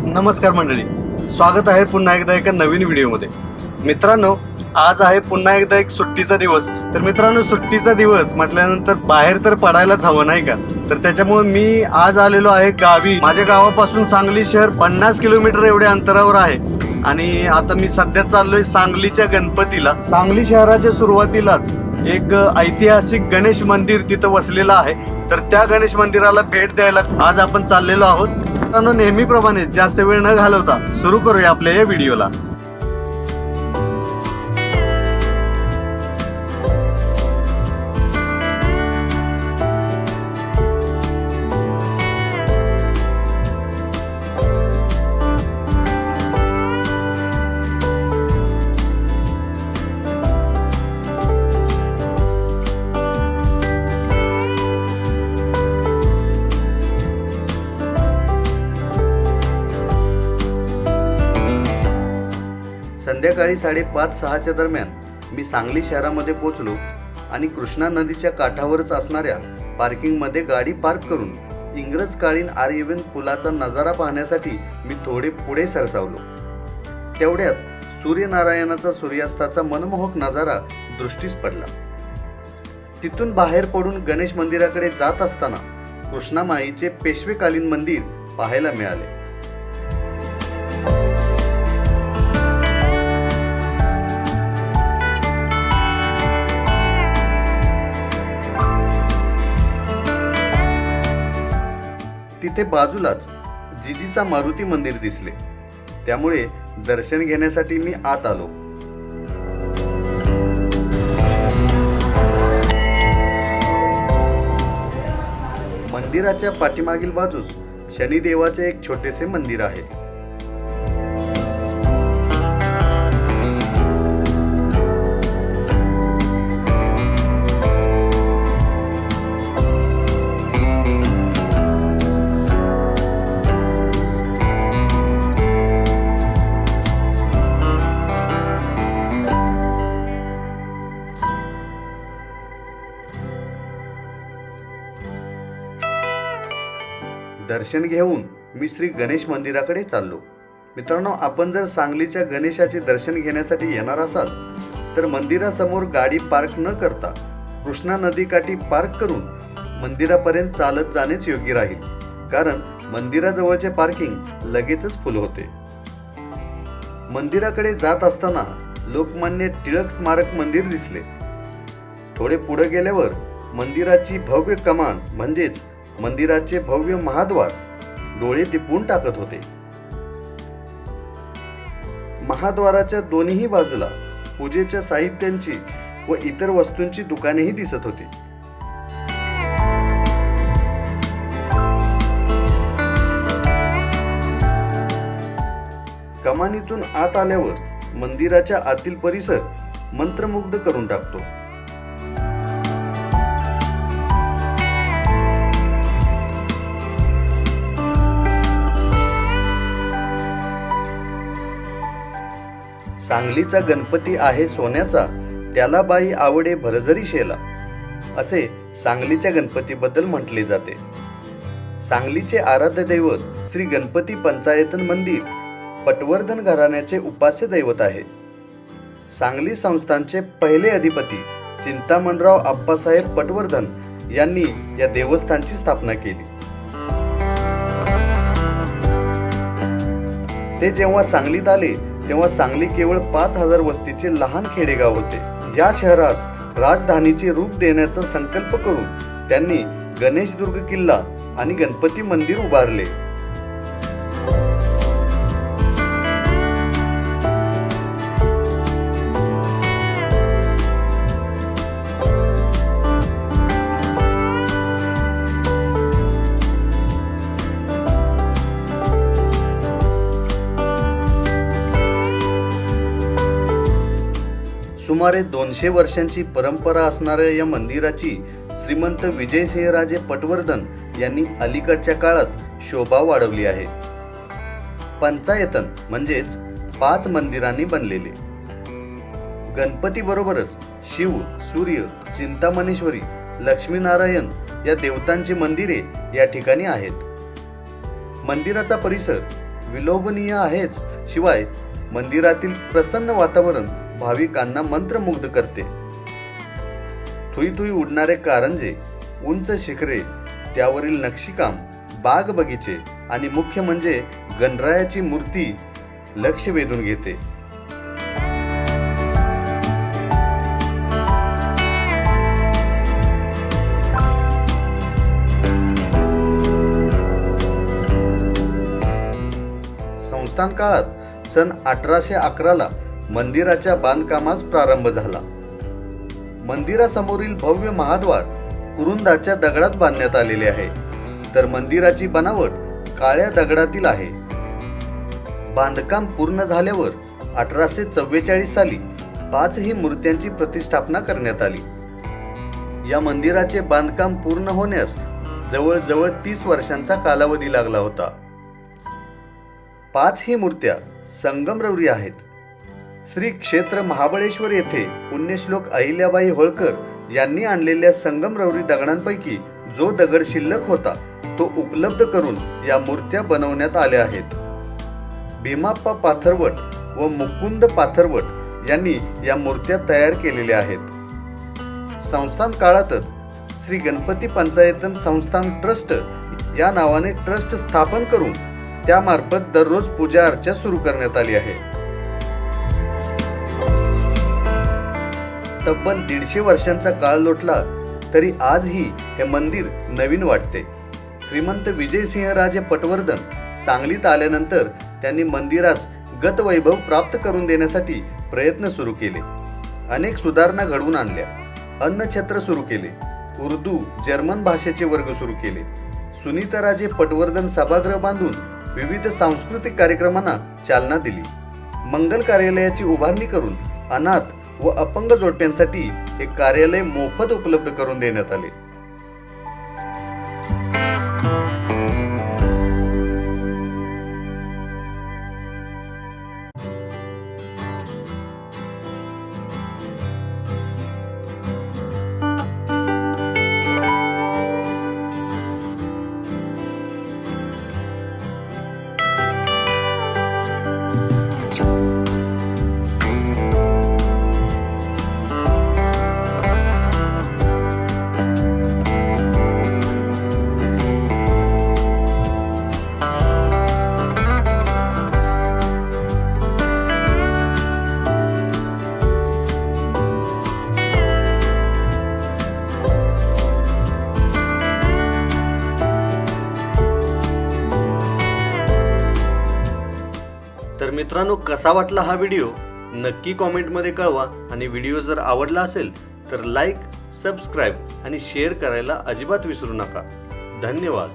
नमस्कार मंडळी. स्वागत आहे पुन्हा एकदा एका नवीन व्हिडिओमध्ये. मित्रांनो आज आहे पुन्हा एकदा एक सुट्टीचा दिवस. तर मित्रांनो सुट्टीचा दिवस म्हटल्यानंतर बाहेर तर पडायलाच हवं नाही का? तर त्याच्यामुळे मी आज आलेलो आहे गावी. माझ्या गावापासून सांगली शहर पन्नास किलोमीटर एवढ्या अंतरावर आहे. आणि आता मी सध्या चाललोय सांगलीच्या गणपतीला. सांगली शहराच्या सुरुवातीलाच. एक ऐतिहासिक गणेश मंदिर तिथं वसलेलं आहे. तर त्या गणेश मंदिराला भेट द्यायला आज आपण चाललेलो आहोत. नेहमीप्रमाणे जास्त वेळ न घालवता सुरू करूया आपल्या या व्हिडिओला. संध्याकाळी साडेपाच सहाच्या दरम्यान मी सांगली शहरामध्ये पोहोचलो आणि कृष्णा नदीच्या काठावरच असणाऱ्या पार्किंगमध्ये गाडी पार्क करून इंग्रजकालीन आर्यवन पुलाचा नजारा पाहण्यासाठी मी थोडे पुढे सरसावलो. तेवढ्यात सूर्यनारायणाचा सूर्यास्ताचा मनमोहक नजारा दृष्टीस पडला. तिथून बाहेर पडून गणेश मंदिराकडे जात असताना कृष्णामाईचे पेशवेकालीन मंदिर पाहायला मिळाले. तिथे बाजूलाच जिजीचा मारुती मंदिर दिसले. त्यामुळे दर्शन घेण्यासाठी मी आत आलो. मंदिराच्या पाठीमागील बाजूस शनिदेवाचे एक छोटेसे मंदिर आहे. दर्शन घेऊन मी श्री गणेश मंदिराकडे चाललो. मित्रांनो आपण जर सांगलीच्या गणेशाचे दर्शन घेण्यासाठी येणार असाल तर मंदिरासमोर गाडी पार्क न करता कृष्णा नदीकाठी पार्क करून मंदिरापर्यंत चालत जाणेच योग्य राहील. कारण मंदिराजवळचे पार्किंग लगेचच फुल होते. मंदिराकडे जात असताना लोकमान्य टिळक स्मारक मंदिर दिसले. थोडे पुढे गेल्यावर मंदिराची भव्य कमान म्हणजेच मंदिराचे भव्य महाद्वार डोळे टिपून टाकत होते. महाद्वाराच्या दोन्ही बाजूला पूजेच्या साहित्यांची व इतर वस्तूंची दुकानेही दिसत होती. कमानीतून आत आल्यावर मंदिराच्या आतील परिसर मंत्रमुग्ध करून टाकतो. सांगलीचा गणपती आहे सोन्याचा त्याला बाई आवडे भरजरी शेला असे सांगलीच्या गणपतीबद्दल म्हटले जाते. सांगलीचे आराध्य दैवत श्री गणपती पंचायतन मंदिर पटवर्धन घराण्याचे उपास्य दैवत आहे. सांगली संस्थानचे पहिले अधिपती चिंतामणराव आप्पासाहेब पटवर्धन यांनी या देवस्थानची स्थापना केली. ते जेव्हा सांगलीत आले तेव्हा सांगली केवळ पाच हजार वस्तीचे लहान खेडेगाव होते. या शहरास राजधानीचे रूप देण्याचा संकल्प करून त्यांनी गणेशदुर्ग किल्ला आणि गणपती मंदिर उभारले. सुमारे दोनशे वर्षांची परंपरा असणाऱ्या या मंदिराची श्रीमंत विजयसिंहराजे पटवर्धन यांनी अलीकडच्या काळात शोभा वाढवली आहे. पंचायतन म्हणजेच पाच मंदिरांनी बनलेले. गणपती बरोबरच शिव सूर्य चिंतामणेश्वरी लक्ष्मीनारायण या देवतांची मंदिरे या ठिकाणी आहेत. मंदिराचा परिसर विलोभनीय आहेच शिवाय मंदिरातील प्रसन्न वातावरण भाविकांना मंत्रमुग्ध करते. थुई थुई उडणारे कारंजे उंच शिखरे त्यावरील नक्षीकाम बाग बगीचे आणि मुख्य म्हणजे गणरायाची मूर्ती लक्ष वेधून घेते. संस्थान काळात सन अठराशे अकराला मंदिराच्या बांधकामास प्रारंभ झाला. मंदिरासमोरील भव्य महाद्वार कुरुंदाच्या दगडात बांधण्यात आलेले आहे. तर मंदिराची बनावट काळ्या दगडातील आहे. बांधकाम पूर्ण झाल्यावर अठराशे चव्वेचाळीस साली पाचही मूर्त्यांची प्रतिष्ठापना करण्यात आली. या मंदिराचे बांधकाम पूर्ण होण्यास जवळजवळ तीस वर्षांचा कालावधी लागला होता. पाच ही मूर्त्या संगमरवरी आहेत. श्री क्षेत्र महाबळेश्वर येथे पुण्यश्लोक अहिल्याबाई होळकर यांनी आणलेल्या संगमरवरी दगडांपैकी जो दगड शिल्लक होता तो उपलब्ध करून या मूर्त्या बनवण्यात आल्या आहेत. भीमाप्पा पाथरवट व मुकुंद पाथरवट यांनी या मूर्त्या तयार केलेल्या आहेत. संस्थान काळातच श्री गणपती पंचायतन संस्थान ट्रस्ट या नावाने ट्रस्ट स्थापन करून त्यामार्फत दररोज पूजा अर्चा सुरू करण्यात आली आहे. तब्बल दीडशे वर्षांचा काळ लोटला तरी आजही हे मंदिर नवीन वाटते. श्रीमंत विजयसिंहराजे पटवर्धन सांगलीत आल्यानंतर त्यांनी मंदिरास गतवैभव प्राप्त करून देण्यासाठी प्रयत्न सुरू केले. अनेक सुधारणा घडवून आणल्या. अन्नछत्र सुरू केले. उर्दू जर्मन भाषेचे वर्ग सुरू केले. सुनीताराजे पटवर्धन सभागृह बांधून विविध सांस्कृतिक कार्यक्रमांना चालना दिली. मंगल कार्यालयाची उभारणी करून अनाथ व अपंग जोडप्यांसाठी हे कार्यालय मोफत उपलब्ध करून देण्यात आले. मित्रांनो कसा वाटला हा व्हिडिओ? नक्की कॉमेंटमध्ये कळवा. आणि व्हिडिओ जर आवडला असेल तर लाईक सबस्क्राईब आणि शेअर करायला अजिबात विसरू नका. धन्यवाद.